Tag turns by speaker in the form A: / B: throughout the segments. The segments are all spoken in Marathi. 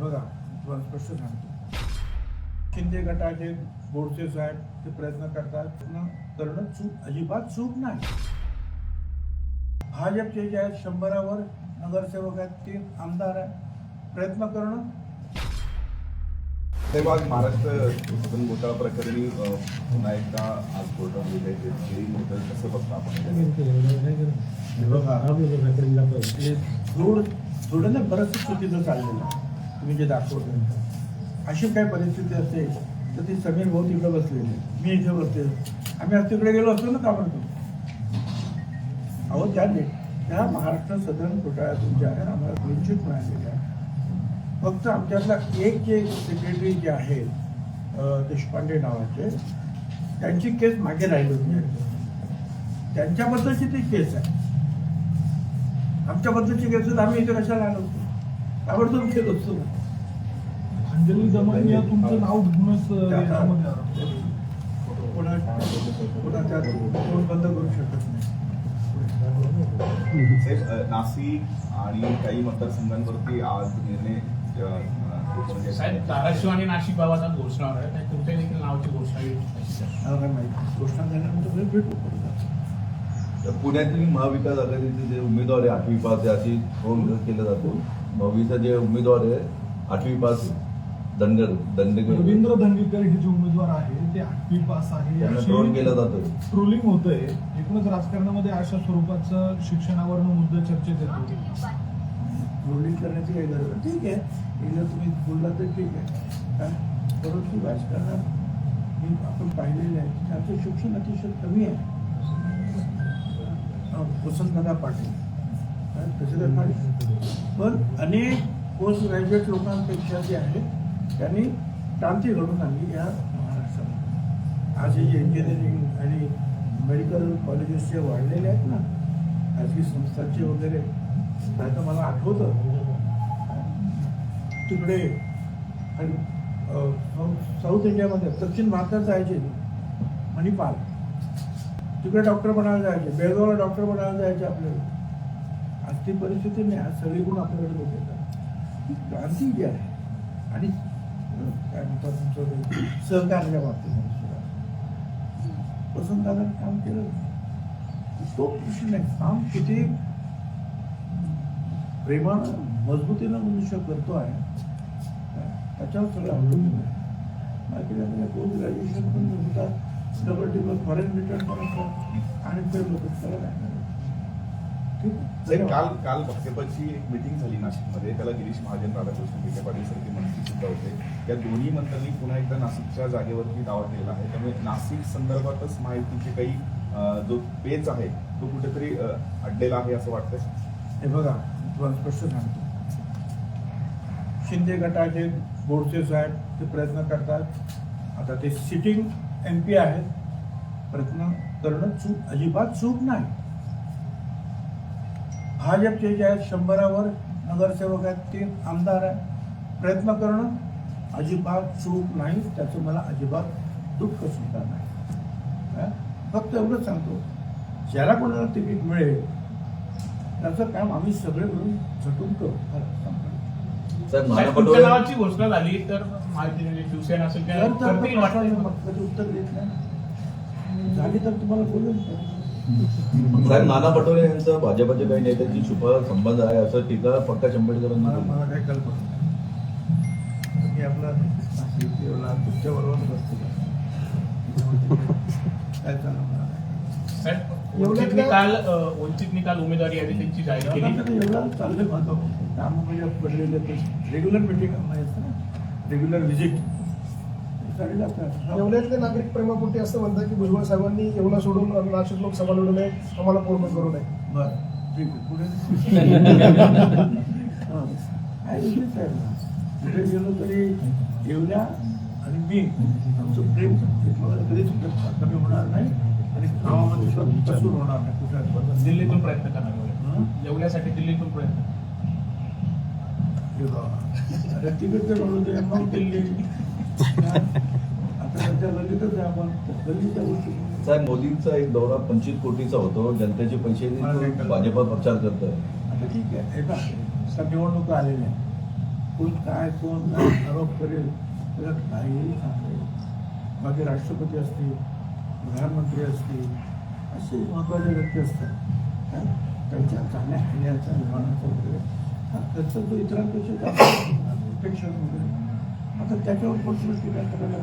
A: बघा तुम्हाला स्पष्ट सांगतो. शिंदे गटाचे बोडसे साहेब ते प्रयत्न करतात. करणं चूक अजिबात चूक नाही. भाजपचे जे आहेत शंभरावर नगरसेवक आहेत ते आमदार आहेत. प्रयत्न करणं.
B: तेव्हा महाराष्ट्र घोटाळा प्रकरणी पुन्हा एकदा आज होतं कसं बघता आपण.
A: बघा थोडं ना बरंच चुकीचं चाललेलं आहे. तुम्ही जे दाखवतो अशी काय परिस्थिती असते तर ती समीर भाऊ तिकडे बसलेली. मी इथे बसले आम्ही आज तिकडे गेलो असतो ना का म्हणतो अहो त्या त्या महाराष्ट्र सदन घोटाळ्यातून ज्या आहे आम्हाला वंचित मिळालेल्या आहे. फक्त आमच्यातला एक जे सेक्रेटरी जे आहेत देशपांडे नावाचे त्यांची केस मागे राहिली होती. त्यांच्याबद्दलची ती केस आहे. आमच्याबद्दलची केस आम्ही इथे कशाला आलो होतो? ताबडतोब केलं असतो.
C: अंजली दमन या तुमचं नाव घेऊनच अं, याच्यामध्ये आलं.
A: कोणा कोणाच्या तोंड बंद करू शकत नाही
B: साहेब, अ, नाशिक आणि काही मतदारसंघांवरती आज निर्णय अ, अ, कोर्टाने
D: साहेब. धाराशिव आणि नाशिक आज घोषणा होणार आहे तुमच्या देखील नावाची घोषणा.
A: मला काय माहिती घोषणा झाल्यानंतर भेटू परत.
E: तर पुण्यातील महाविकास आघाडीचे जे उमेदवार आहे आठवी पास अशी फोन केलं जातो भावीचा जे उमेदवार आहे आठवी पास आहे. दंड दंड
C: रवींद्र धंगेकर हे जे उमेदवार आहे ते आठवी पास आहे.
E: ट्रोल केलं जातं.
C: ट्रोलिंग होतंय. एकूणच राजकारणामध्ये अशा स्वरूपाचं शिक्षणावर मुद्दा चर्चेत येतो
A: रोलिंग करण्याची काही गरज नाही. ठीक आहे. एकदा तुम्ही बोलला तर ठीक आहे. काय परंतु राजकारणात मी आपण पाहिलेलं आहे की त्यांचं शिक्षण अतिशय कमी आहे. वसंतदादा पाटील. काय, तसे पाटील पण अनेक पोस्ट ग्रॅज्युएट लोकांपेक्षा जे आहे त्यांनी क्रांती घडून आणली या महाराष्ट्रामध्ये. आज हे जे इंजिनिअरिंग आणि मेडिकल कॉलेजेस जे वाढलेले आहेत ना खाजगी संस्थांचे वगैरे नाही तर मला आठवतं. तिकडे आणि साऊथ- साऊथ इंडियामध्ये दक्षिण भारतात जायचे मणिपाल. तिकडे डॉक्टर बनायला जायचे बेळगावला डॉक्टर बनायला जायचे आपल्याला. आज ती परिस्थिती नाही आज सगळीकडून आपल्याकडे लोक येतात. ही क्रांती जी आहे आणि काय म्हणतात तुमचं सहकार्याच्या बाबतीत सुद्धा वसंतदादांनी काम केलं. तो प्रश्न नाही. काम किती प्रेमानं मजबूतीनं मनुष्य करतो आहे त्याच्यावर सगळं अवलंबून आहे. बाकी पोस्ट ग्रॅज्युएशन पण होतात. डबल टिबल फॉरेन रिटर्न पण असतात आणि ते लोक त्याला काय नाही. ठीक
B: साहेब, काल
A: आहे
B: काल भाजपची एक मिटिंग झाली नाशिकमध्ये. त्याला गिरीश महाजन राधाकृष्ण विखे पाटील सारखे मंत्री सुद्धा होते. या दोन्ही मंत्र्यांनी पुन्हा एकदा नाशिकच्या जागेवरती दावा केलेला आहे. त्यामुळे नाशिक संदर्भातच माहितीचे काही जो पेच आहे तो कुठेतरी अडलेला आहे असं वाटतंय?
A: हे बघा तुम्हाला स्पष्ट सांगतो. शिंदे गटाचे बोडसे साहेब ते प्रयत्न करतात. आता ते सिटिंग एम पी आहेत. प्रयत्न करणं चूक अजिबात चूक नाही. भाजपचे जे आहेत शंभरावर नगरसेवक आहेत ते आमदार आहेत. प्रयत्न करणं अजिबात चूक नाही त्याचं मला अजिबात दुःख सुद्धा नाही. काय? फक्त एवढंच सांगतो ज्याला कोणाला तिकीट मिळेल त्याचं काम आम्ही सगळे मिळून झटून करू.
D: नावाची घोषणा झाली तर माहिती म्हणजे शिवसेना असेल
A: उत्तर देत नाही. झाली तर तुम्हाला बोलेल
E: साहेब नाना पटोले यांचा भाजपच्या काही नेत्यांची छुपा संबंध आहे असं टीका प्रकाश
A: मला
E: आंबेडकरांनी
A: मला काही कल्पना मी आपला तुमच्या बरोबर बसतो काय चालणार
D: काल उमेदवारी यादी त्यांची जाहीर केली.
A: आता एवढं चाललंय माझं. काम म्हणजे पडलेले ते रेग्युलर मिटिंग असतं ना? रेग्युलर व्हिजिट चालेल आता
F: येवल्यातले नागरिक प्रेमापोटी असं म्हणतात की भुजबळ साहेबांनी येवला सोडून नाशिक लोकसभा लढू नये आम्हाला कोण करू नये.
A: बरं. ठीक आहे. पुढे हां. कुठे गेलो तरी येवल्या आणि मी. आमचं प्रेम मला कधीच कमी होणार नाही आणि गावामध्ये कसूर होणार नाही. कुठे
D: दिल्लीतून प्रयत्न करणार
A: हं?
D: एवढे. जेवल्यासाठी दिल्लीतून प्रयत्न.
A: अरे तिकडे म्हणून दिल्ली.
E: साहेब मोदींचा एक दौरा पंचवीस कोटीचा होतो. जनतेचे पैसे भाजपा प्रचार करतोय
A: आता ठीक आहे. हे आता निवडणुका आलेल्या कोण काय कोण आरोप करेल त्याला काहीही सांगता. बाकी राष्ट्रपती असतील प्रधानमंत्री असतील असे महत्त्वाचे व्यक्ती असतात? त्यांच्या चांगल्या खाण्याचा विमानाचा वगैरे हा खर्च तो इतरांपेक्षा जास्त अपेक्षा वगैरे. आता त्याच्यावर कोण टीका करायला?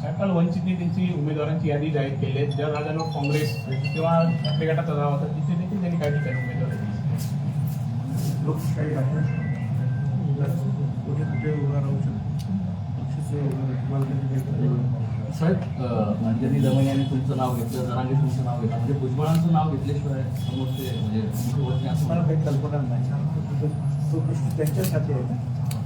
D: साहेब काल वंचितने त्यांची उमेदवारांची यादी जाहीर केली आहे. ज्या राज्यांवर काँग्रेस किंवा आपल्या गटाचा दावा होता तिथे देखील त्यांनी काही ठिकाणी उमेदवार.
A: लोकशाही आहे. कुठे कुठे उभा राहू शकतो.
G: साहेब अंजनी दमन यांनी तुमचं नाव घेतलं जरांगे तुमचं नाव घेतलं. म्हणजे भुजबळांचं नाव घेतल्याशिवाय समोरचे म्हणजे मुख्य वरती असं
A: मला काही कल्पना नाही. तो- तो प्रश्न त्यांच्यासाठी आहे